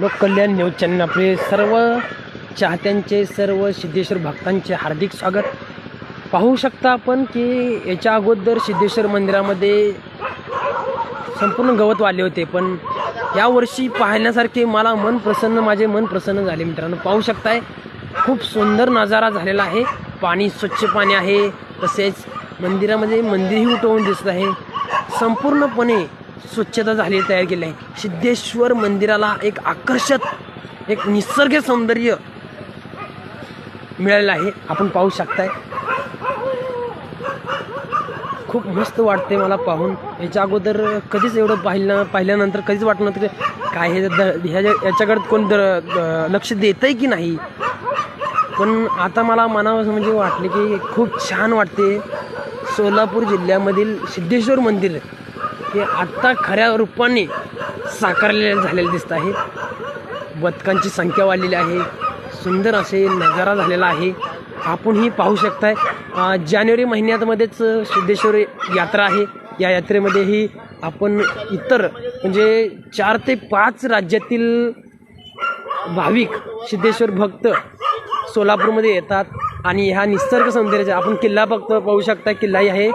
लोककल्याण news channel आपले सर्व चाहत्यांचे सर्व सिद्धेश्वर भक्तांचे हार्दिक स्वागत. पाहू शकता आपण की याच्या अगोदर सिद्धेश्वर मंदिरामध्ये संपूर्ण गवत वाले होते पण यावर्षी पाहण्यासारखे मला मन प्रसन्न माझे मन प्रसन्न झाले मित्रांनो. पाहू शकताय खूप सुंदर नजारा झालेला आहे. पाणी स्वच्छ पाणी आहे तसेच मंदिरामध्ये मंदिरही उठवून दिसत आहे. संपूर्णपणे स्वच्छता झालेली तयार केली आहे. सिद्धेश्वर मंदिराला एक आकर्षक एक निसर्ग सौंदर्य मिळालेलं आहे. आपण पाहू शकताय. खूप मस्त वाटते मला पाहून. याच्या अगोदर कधीच एवढं पाहिलं पाहिल्यानंतर कधीच वाटलं नव्हतं काय हे ह्या याच्याकडे कोण लक्ष देतं आहे की नाही. पण आता मला मनावर म्हणजे वाटले की खूप छान वाटते सोलापूर जिल्ह्यामधील सिद्धेश्वर मंदिर. हे आत्ता खऱ्या रूपाने साकारलेले झालेले दिसत आहे. बदकांची संख्या वाढलेली आहे. सुंदर असे नजारा झालेला आहे. आपणही पाहू शकताय जानेवारी महिन्यामध्येच सिद्धेश्वर यात्रा आहे. या यात्रेमध्येही आपण इतर म्हणजे चार ते पाच राज्यातील भाविक सिद्धेश्वर भक्त सोलापूरमध्ये येतात. आणि ह्या निसर्ग सौंदर्याचा आपण किल्ला बघतो पाहू शकता किल्लाही आहे.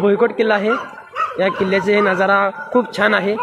भुईकोट किल्ला आहे. या किल्ल्याचे हे नजारा खूप छान आहे.